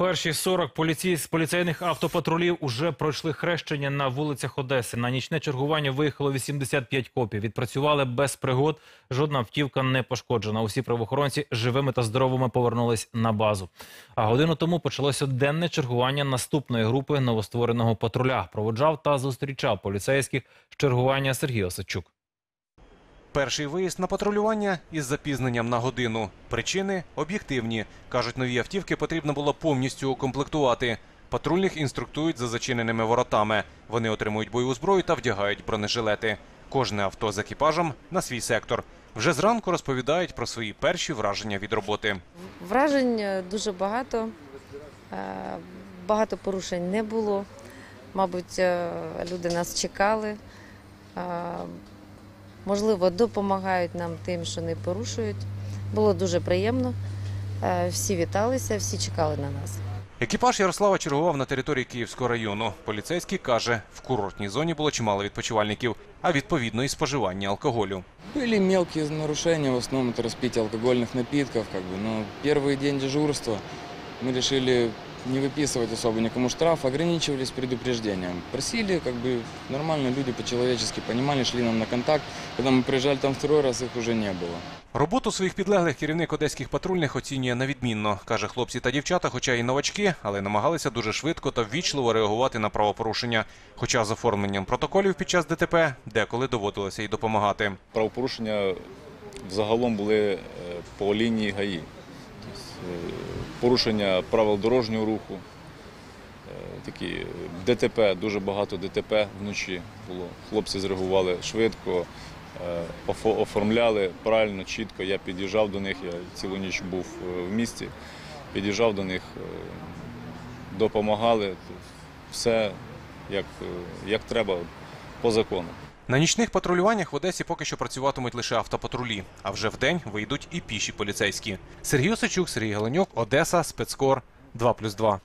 Перші 40 поліцій поліцейних автопатрулів уже пройшли хрещення на вулицях Одеси. На нічне чергування виїхало 85 копів. Відпрацювали без пригод. Жодна автівка не пошкоджена. Усі правоохоронці живими та здоровими повернулись на базу. А годину тому почалося денне чергування наступної групи новоствореного патруля. Проводжав та зустрічав поліцейських з чергування Сергій Осадчук. Перший виїзд на патрулювання із запізненням на годину. Причини об'єктивні. Кажуть, нові автівки потрібно було повністю укомплектувати. Патрульних інструктують за зачиненими воротами. Вони отримують бойову зброю та вдягають бронежилети. Кожне авто з екіпажем на свій сектор. Вже зранку розповідають про свої перші враження від роботи. Вражень е, дуже багато. Е, Багато порушень не було. Мабуть, е, люди нас чекали Е, Можливо, допомагають нам тим, що не порушують. Було дуже приємно. Е, Всі віталися, всі чекали на нас. Екіпаж Ярослава чергував на території Київського району. Поліцейський каже, в курортній зоні було чимало відпочивальників, а відповідно і споживання алкоголю. Были мелкие нарушения, в основном это распитие алкогольных напитков, как бы, но первый день дежурства мы решили не выписывать особо никому штраф, ограничивались предупреждением. Просили, как бы, нормально люди по-человечески понимали, шли нам на контакт. Когда мы приезжали там второй раз, их уже не было. Роботу своїх підлеглих керівник одеських патрульних оцінює на відмінно. Каже, хлопці та дівчата, хоча і новачки, але намагалися дуже швидко та ввічливо реагувати на правопорушення. Хоча з оформленням протоколів під час ДТП деколи доводилося й допомагати. правопорушення взагалом були е, по лінії ГАІ. Порушення правил дорожнього руху, е, такі ДТП, дуже багато ДТП вночі було. Хлопці зреагували швидко, е, оформляли правильно, чітко. Я під'їжджав до них, я цілу ніч був е, в місті, під'їжджав до них, допомагали. Все як, як треба по закону. На нічних патрулюваннях в Одесі поки що працюватимуть лише автопатрулі, а вже вдень вийдуть і піші поліцейські. Сергій Осичук, Сергій Галенюк, Одеса, спецкор 2+,2.